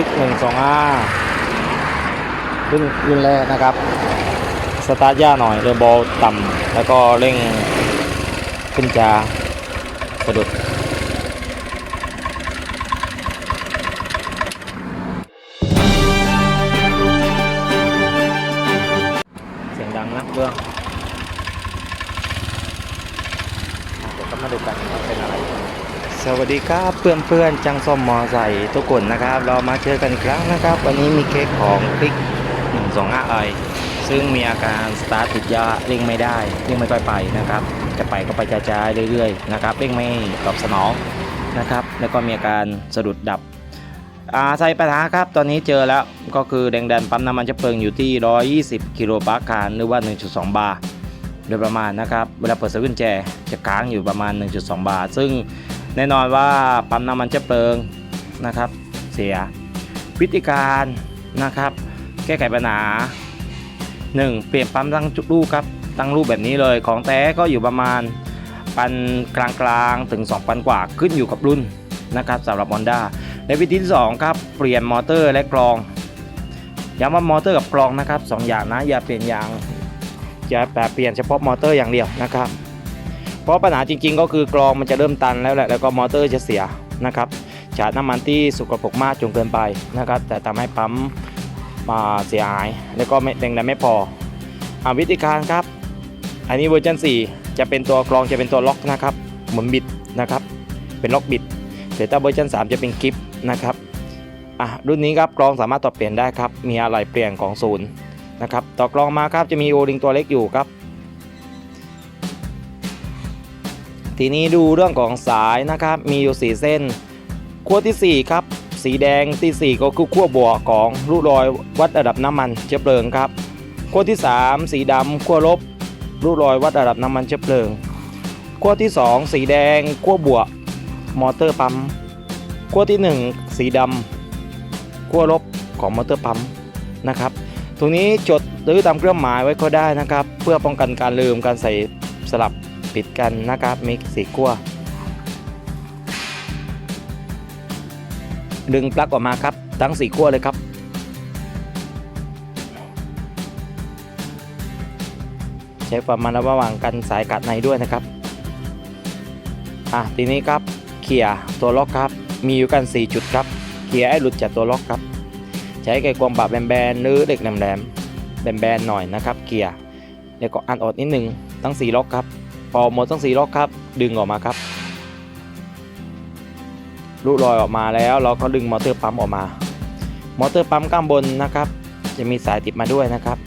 ิกหนึ่งสองห้ารุ่นรุ่นแรกนะครับ สตาร์ทยากหน่อยเรือบอลต่ำแล้วก็เร่งขึ้นจาสะดุด สวัสดีครับเพื่อนเพื่อนๆจังส้มมอใส่ทุกคนนะครับ เรามาเจอกันอีกครั้งนะครับ วันนี้มีเค้กของคลิก125ไอซึ่งมีอาการสตาร์ทติดยาเร่งไม่ได้เร่งไม่ค่อยไปนะครับ จะไปก็ไปจ้าๆเรื่อยๆนะครับเร่งไม่ตอบสนองนะครับ แล้วก็มีอาการสะดุดดับอาใส่ปัญหาครับตอนนี้เจอแล้วก็คือแดงดันปั๊มน้ำมันเชื้อเพลิงอยู่ที่ 120 กิโลบาร์คานหรือว่า 1.2 บาร์โดยประมาณนะครับเวลาเปิดสวิตช์กุญแจจะค้างอยู่ประมาณ 1.2 บาร์ซึ่ง แน่นอนว่าปั๊มน้ำมันเชื้อเพลิงนะครับ เสียวิธีการนะครับ แก้ไขปัญหา 1. เปลี่ยนปั๊มตั้งจุดรูปครับตั้งรูปแบบนี้เลยของแท้ก็อยู่ประมาณปันกลางๆถึง2ปันกว่าขึ้นอยู่กับรุ่นนะครับสำหรับ Honda ในวิธีที่2ครับเปลี่ยนมอเตอร์และกรองย้ำว่ามอเตอร์กับกรองนะครับสองอย่างนะอย่าเปลี่ยนยางอย่าแปเปลี่ยนเฉพาะมอเตอร์อย่างเดียวนะครับ เพราะปัญหาจริง ๆ ก็คือกรองมันจะเริ่มตันแล้วแหละแล้วก็มอเตอร์จะเสียนะครับชาร์จน้ำมันที่สุกปรกมากจนเกินไปนะครับ แต่ทำให้ปั๊มมาเสียหาย แล้วก็แรงดันไม่พออาวิธีการครับ อันนี้เวอร์ชัน4 จะเป็นตัวกรองจะเป็นตัวล็อกนะครับหมุนบิดนะครับ เป็นล็อกบิดแต่ถ้าเวอร์ชัน3 จะเป็นกริปนะครับอะรุ่นนี้ครับกรองสามารถต่อเปลี่ยนได้ครับ มีอะไรเปลี่ยนของศูนย์นะครับต่อกรองมาครับจะมีโอริงตัวเล็กอยู่ครับ ทีนี้ดูเรื่องของสายนะครับมีอยู่ 4 เส้นขั้วทีสี่ 4 ครับ สีแดงที่ 4 ก็คือขั้วบวกของรูรอยวัดระดับน้ำมันเชื้อเพลิงครับขั้วที่ 3 สีดำขั้วลบรูรอยวัดระดับน้ำมันเชื้อเพลิงขั้วที่ 2 สีแดงขั้วบวกมอเตอร์ปั๊มขั้วที่ 1 สีดำขั้วลบของมอเตอร์ปั๊มนะครับตรงนี้จดหรือตามเครื่องหมายไว้ก็ได้นะครับ เพื่อป้องกันการลืมการใส่สลับ ปิดกันนะครับมีสีกัวดึงปลั๊กออกมาครับ ทั้งสีขั้วเลยครับใช้ความระมัดระวังกันสายกัดในด้วยนะครับ อะทีนี้ครับเขี่ยตัวล็อกครับ มีอยู่กัน 4 จุดครับเขี่ยให้หลุดจากตัวล็อกครับ ใช้ไก่กวงบาบแบนๆหรือเหล็กแหลมๆแบนๆหน่อยนะครับเขี่ยแล้วก็อันอดนิดนึงทั้ง 4 ล็อกครับ อหมดทั้งสีล็อกครับ ดึงออกมาครับรูดรอยออกมาแล้วเราก็ดึงมอเตอร์ปั๊มออกมา มอเตอร์ปั๊มข้างบนนะครับ จะมีสายติดมาด้วยนะครับ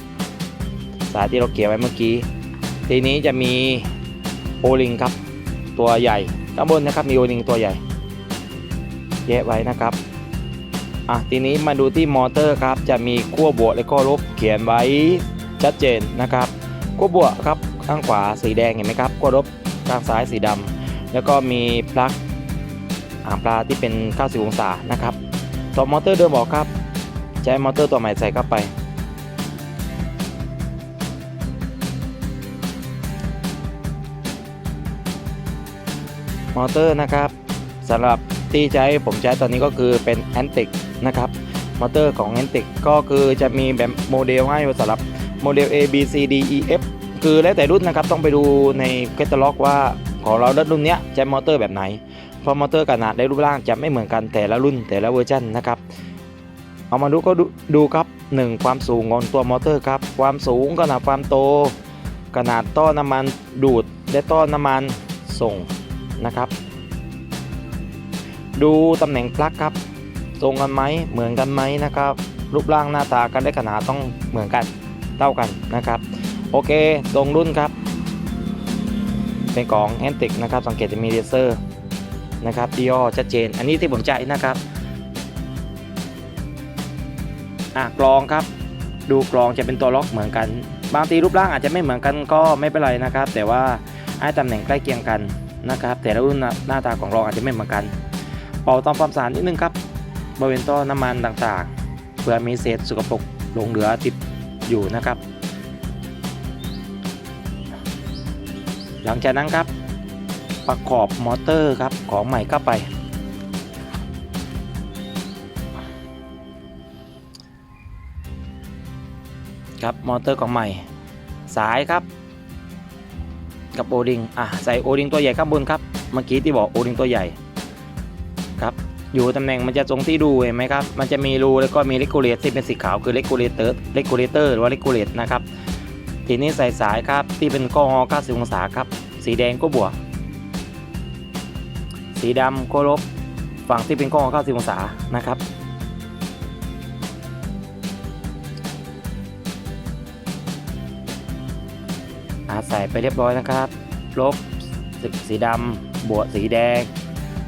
สายที่เราเกี่ยวไว้เมื่อกี้ ทีนี้จะมีโอลิงครับ ตัวใหญ่ข้างบนนะครับมีโอลิงตัวใหญ่แยะไว้นะครับอะทีนี้มาดูที่มอเตอร์ครับ จะมีขั้วบวกและขั้วลบเขียนไว้ชัดเจนนะครับขั้วบวกครับ ข้างขวาสีแดงเห็นไหมครับขั้วลบข้างซ้ายสีดำแล้วก็มีปลั๊กอ่างปลาที่เป็น 90 องศานะครับต่อมอเตอร์เดิมบอกครับ ใช้มอเตอร์ตัวใหม่ใส่เข้าไป มอเตอร์นะครับสำหรับที่ใช้ผมใช้ตอนนี้ก็คือเป็น a n t e c นะครับมอเตอร์ของ a n t e c ก็คือจะมีแบบโมเดลให้สำหรับโมเดล A B C D E F คือแล้วแต่รุ่นนะครับต้องไปดูในแคตตาล็อกว่าของเรารุ่นนี้ใช้มอเตอร์แบบไหน เพราะมอเตอร์ขนาดและรูปร่างจะไม่เหมือนกันแต่ละรุ่นแต่ละเวอร์ชันนะครับ เอามาดูก็ดูดูครับ 1 ความสูงของตัวมอเตอร์ครับ ความสูงขนาดความโต ขนาดต้อน้ำมันดูดและต้อน้ำมันส่งนะครับ ดูตำแหน่งปลั๊กครับ ตรงกันไหมเหมือนกันไหมนะครับ รูปร่างหน้าตากันได้ขนาดต้องเหมือนกันเท่ากันนะครับ โอเคตรงรุ่นครับ เป็นของแอนติกนะครับ สังเกตจะมีเลเซอร์นะครับดีออชัดเจน อันนี้ที่ผมใจนะครับอะกรองครับ ดูกรองจะเป็นตัวล็อกเหมือนกัน บางทีรูปร่างอาจจะไม่เหมือนกันก็ไม่เป็นไรนะครับ แต่ว่าให้ตำแหน่งใกล้เคียงกันนะครับ แต่ละรุ่นหน้าตาของรองอาจจะไม่เหมือนกัน เป่าตามความสะอาดนิดนึงครับบริเวณท่อน้ำมันต่างๆเผื่อมีเศษสกปรกหลงเหลือติดอยู่นะครับ หลังจากนั้นครับประกอบมอเตอร์ครับของใหม่เข้าไป ครับมอเตอร์ของใหม่ สายครับ กับโอดิงอะใส่โอดิงตัวใหญ่ข้างบนครับเมื่อกี้ที่บอกโอดิงตัวใหญ่ครับอยู่ตำแหน่งมันจะตรงที่ดูเห็นไหมครับ มันจะมีรูแล้วก็มีเลกูเลตที่เป็นสีขาวคือเลกูเลเตอร์เลกูเลเตอร์หรือว่าเลกูเลตนะครับ ทีนี้ใส่สายครับที่เป็นกอ90 องศาครับ สีแดงก็บวก สีดำก็ลบฝั่งที่เป็นกอ90 องศานะครับอาใส่ไปเรียบร้อยนะครับ ลบสีดำบวกสีแดง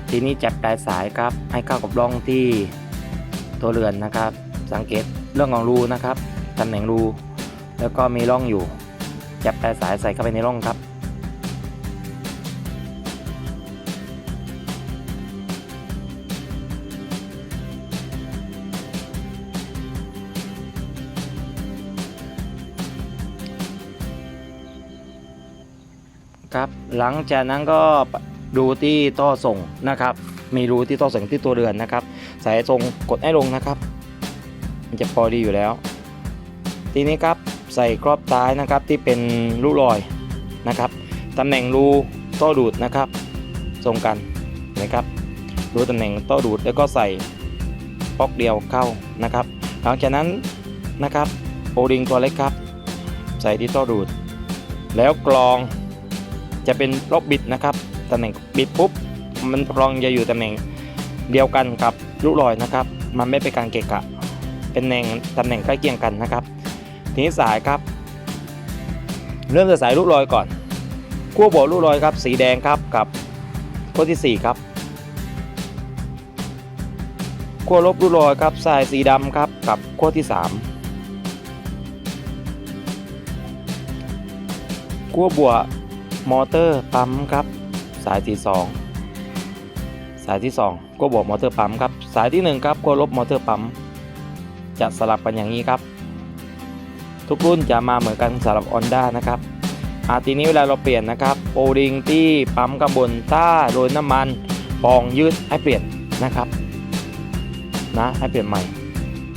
ทีนี้จับปลายสายครับ ให้เข้ากับร่องที่ตัวเรือนนะครับ สังเกตเรื่องของรูนะครับตำแหน่งรู แล้วก็มีร่องอยู่จับปลสายใส่เข้าไปในร่องครับ ครับหลังจากนั้นก็ดูที่ท่อส่งนะครับ มีรูที่ท่อส่งที่ตัวเรือนนะครับ สายส่งกดให้ลงนะครับ มันจะพอดีอยู่แล้ว ทีนี้ครับ ใส่ครอบท้ายนะครับที่เป็นรูลอยนะครับตำแหน่งรูท่อดูดนะครับทรงกันนะครับดูตำแหน่งท่อดูดแล้วก็ใส่ป๊อกเดียวเข้านะครับ หลังจากนั้นนะครับโอริงตัวเล็กครับ ใส่ที่ท่อดูด แล้วกรองจะเป็นรอบบิดนะครับตำแหน่งบิดปุ๊บมันกรองจะอยู่ตำแหน่งเดียวกันกับลูกลอยนะครับ มันไม่เป็นการเกะกะ เป็นแหน่งตำแหน่งใกล้เคียงกันนะครับ ทีนี้สายครับ เริ่มจากสายลูกลอยก่อนขั้วบวกลูกลอยครับ สีแดงครับกับขั้วที่ 4 ครับขั้วลบลูกลอยครับสายสีดำครับกับขั้วที่ 3ขั้วบวกมอเตอร์ปั๊มครับ สายที่2สายที่ 2 ก็บวกมอเตอร์ปั๊มครับ สายที่ 1 ครับก็ลบมอเตอร์ปั๊มจะสลับกันอย่างนี้ครับ ทุกรุ่นจะมาเหมือนกันสำหรับ Honda นะครับอาทีนี้เวลาเราเปลี่ยนนะครับโอริงที่ปั๊มกำบนถ้าโดนน้ำมันปองยืดให้เปลี่ยนนะครับนะให้เปลี่ยนใหม่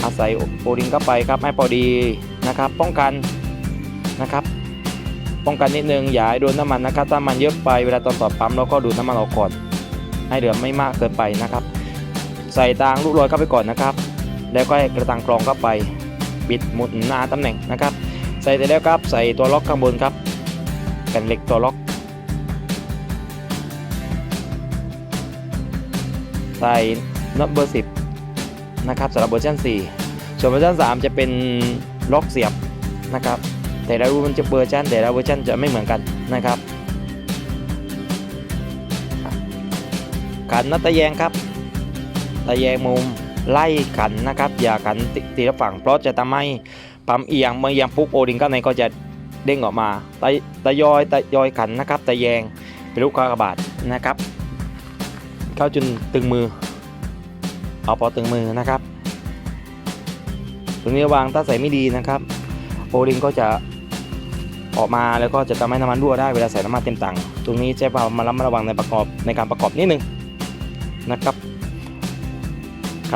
อาศัยโอริงเข้าไปครับให้พอดีนะครับ ป้องกันนะครับ ป้องกันนิดนึงอย่าให้โดนน้ำมันนะครับถ้ามันเยอะไปเวลาตอนต่อปั๊มเราก็ดูดน้ำมันออกก่อนให้เหลือไม่มากเกินไปนะครับ ใส่ตางลูกลอยเข้าไปก่อนนะครับ แล้วก็กระตังกรองเข้าไป บิดหมุนหน้าตำแหน่งนะครับ ใส่เสร็จแล้วครับใส่ตัวล็อกข้างบนครับแผ่นเหล็กตัวล็อกใส่น็อตเบอร์สิบนะครับสำหรับเวอร์ชัน4 ส่วนเวอร์ชัน3 จะเป็นล็อกเสียบนะครับ แต่ละรุ่นมันจะเวอร์ชันแต่ละเวอร์ชันจะไม่เหมือนกันนะครับขันนัดตะแยงครับ ตะแยงมุม ไล่ขันนะครับ อย่าขันติทีละฝั่งเพราะจะทำให้ปั๊มเอียงเมื่อเอียงปุ๊บโอริงข้างในก็จะเด้งออกมาตะตะยอยตะยอยขันนะครับตะแยงเป็นลูกกากบาทนะครับเข้าจนตึงมือ เอาพอตึงมือนะครับตรงนี้ระวางถ้าใส่ไม่ดีนะครับโอริงก็จะออกมาแล้วก็จะทำให้น้ำมันรั่วได้เวลาใส่น้ำมันเต็มถังตรงนี้ใช้ความาระมัดระวังในประกอบในการประกอบนิดนึงนะครับ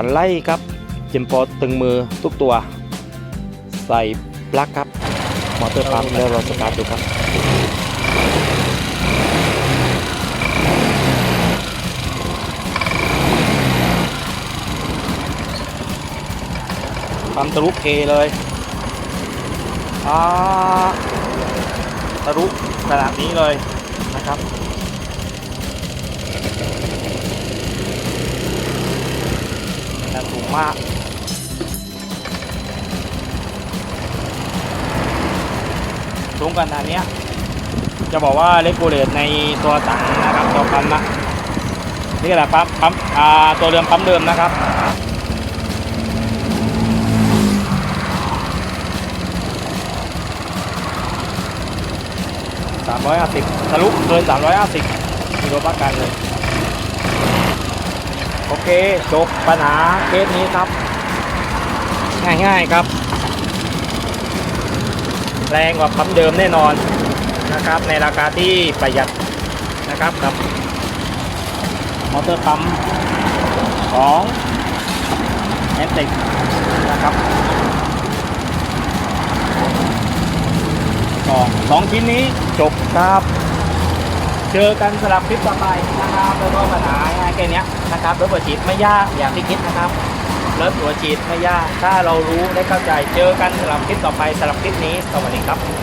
ขันไล่ครับจนพอตึงมือทุกตัว ใส่ปลั๊กครับ มอเตอร์ปั๊มแล้วเราสตาร์ทดูครับ ปั๊มทะลุเคเลยอ่าทะลุขนาดนี้เลยนะครับ นาดสูงมากสูงขนาดเนี้ยจะบอกว่าเลกูเลตในตัวถังนะครับตัวปั๊มนะนี่แหละปั๊มปั๊มอ่าตัวเดิมปั๊มเดิมนะครับสามร้อยห้าสิบทะลุเกินสามร้อยห้าสิบมีรถประกันเลย โอเค จบปัญหาเคสนี้ครับ ง่ายๆครับ แรงกว่าปั๊มเดิมแน่นอนนะครับ ในราคาที่ประหยัดนะครับกับมอเตอร์ปั๊มของแอนติกนะครับสองสองชิ้นนี้จบครับ เจอกันสำหรับคลิปต่อไปนะครับ แล้วก็ปัญหาง่ายแค่นี้นะครับรถหัวฉีดไม่ยากอย่างที่คิดนะครับรถหัวฉีดไม่ยากถ้าเรารู้ได้เข้าใจเจอกันสำหรับคลิปต่อไปสำหรับคลิปนี้สวัสดีครับ